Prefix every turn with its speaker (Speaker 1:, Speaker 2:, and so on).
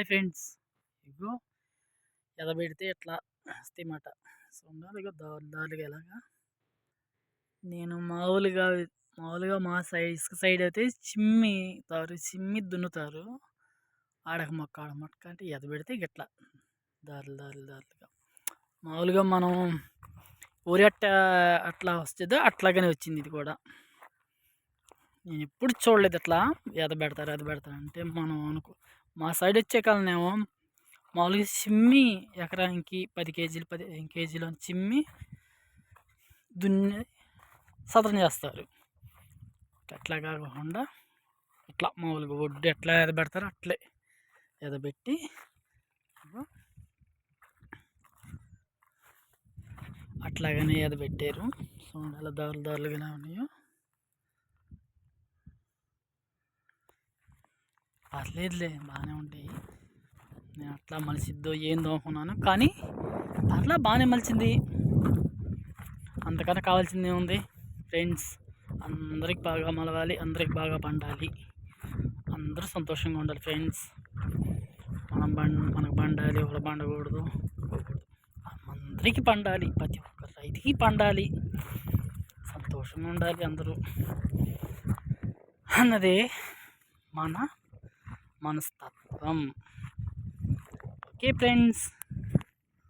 Speaker 1: Hi friends. ఇగో ఎదబెడితే ఎట్లా వస్తాయన్నమాట so ఉండాలి ఇగో దారి దారిగా ఎలాగా. నేను మామూలుగా మామూలుగా మా సైడ్ ఇసుక సైడ్ అయితే చిమ్మి తారు చిమ్మి దున్నుతారు. ఆడక మొక్క ఆడ మొక్క అంటే ఎదబెడితే ఇట్లా దారులు దారులు దారులుగా. మామూలుగా మనం ఊరి అట్ట అట్లా వస్తుందో అట్లాగనే వచ్చింది ఇది కూడా. నేను ఎప్పుడు చూడలేదు అట్లా ఎద పెడతారు ఎద పెడతారు అంటే మనం అనుకో మా సైడ్ వచ్చే కాలనేమో మామూలుగా చిమ్మి ఎకరానికి పది కేజీలు పది కేజీలు చిమ్మి దున్ని సదరం చేస్తారు. అట్లా కాకుండా ఇట్లా మామూలుగా ఒడ్డు ఎట్లా ఎదబెడతారు అట్లే ఎదబెట్టి అట్లాగనే ఎదబెట్టారు సో అలా దారులు దారులుగానే ఉన్నాయో. పర్లేదులే బాగానే ఉంటాయి నేను అట్లా మలిసిద్దో ఏందో అనుకున్నాను. కానీ అట్లా బాగానే మలిచింది. అంతకన్నా కావాల్సింది ఏముంది ఫ్రెండ్స్ అందరికి బాగా మలవాలి అందరికి బాగా పండాలి. అందరూ సంతోషంగా ఉండాలి ఫ్రెండ్స్ మనం బండ మనకు పండాలి ఎవరు పండకూడదు. అందరికీ పండాలి ప్రతి ఒక్క రైతుకి పండాలి. సంతోషంగా ఉండాలి అందరూ. అన్నదే మన మనస్తత్వం ఓకే ఫ్రెండ్స్